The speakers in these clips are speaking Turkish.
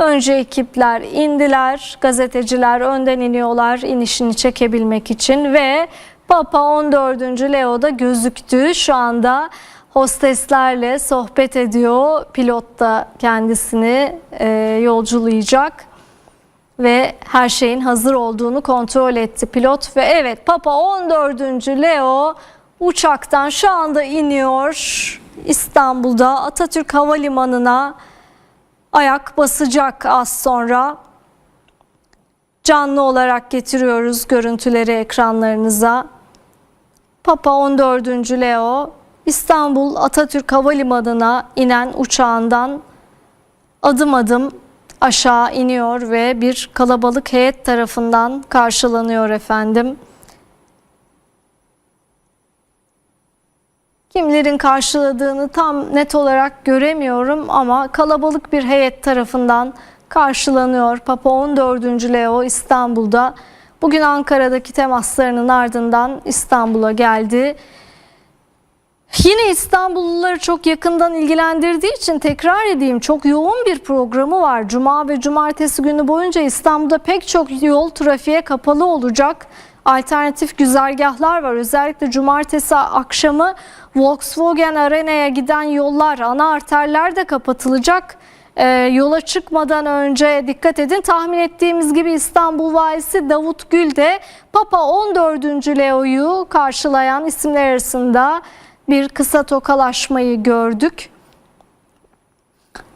Önce ekipler indiler, gazeteciler önden iniyorlar inişini çekebilmek için ve Papa 14. Leo da gözüktü. Şu anda hosteslerle sohbet ediyor. Pilot da kendisini e, yolculayacak ve her şeyin hazır olduğunu kontrol etti pilot ve evet Papa 14. Leo uçaktan şu anda iniyor İstanbul'da Atatürk Havalimanı'na ayak basacak az sonra. Canlı olarak getiriyoruz görüntüleri ekranlarınıza. Papa 14. Leo İstanbul Atatürk Havalimanı'na inen uçağından adım adım aşağı iniyor ve bir kalabalık heyet tarafından karşılanıyor efendim. Kimlerin karşıladığını tam net olarak göremiyorum ama kalabalık bir heyet tarafından karşılanıyor. Papa 14. Leo İstanbul'da bugün Ankara'daki temaslarının ardından İstanbul'a geldi. Yine İstanbulluları çok yakından ilgilendirdiği için tekrar edeyim çok yoğun bir programı var. Cuma ve cumartesi günü boyunca İstanbul'da pek çok yol trafiğe kapalı olacak. Alternatif güzergahlar var. Özellikle cumartesi akşamı Volkswagen Arena'ya giden yollar, ana arterler de kapatılacak. Ee, yola çıkmadan önce dikkat edin tahmin ettiğimiz gibi İstanbul Valisi Davut Gül de Papa 14. Leo'yu karşılayan isimler arasında bir kısa tokalaşmayı gördük.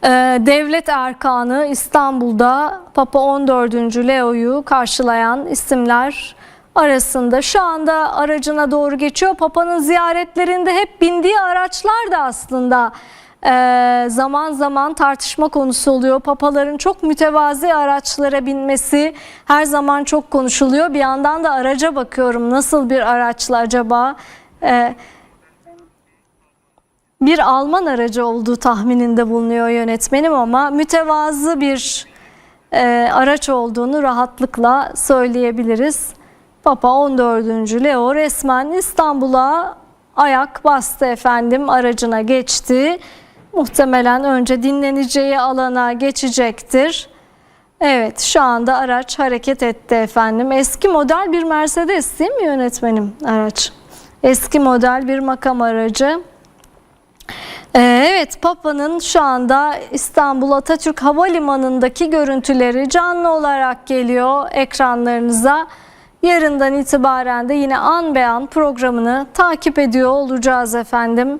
Ee, Devlet erkanı İstanbul'da Papa 14. Leo'yu karşılayan isimler arasında şu anda aracına doğru geçiyor. Papa'nın ziyaretlerinde hep bindiği araçlar da aslında e, zaman zaman tartışma konusu oluyor. Papaların çok mütevazi araçlara binmesi her zaman çok konuşuluyor. Bir yandan da araca bakıyorum nasıl bir araçla acaba? E, bir Alman aracı olduğu tahmininde bulunuyor yönetmenim ama mütevazı bir e, araç olduğunu rahatlıkla söyleyebiliriz. Papa 14. Leo resmen İstanbul'a ayak bastı efendim aracına geçti. Muhtemelen önce dinleneceği alana geçecektir. Evet şu anda araç hareket etti efendim. Eski model bir Mercedes değil mi yönetmenim araç? Eski model bir makam aracı. Ee, Evet, Papa'nın şu anda İstanbul Atatürk Havalimanı'ndaki görüntüleri canlı olarak geliyor ekranlarınıza. Yarından itibaren de yine an be an programını takip ediyor olacağız efendim.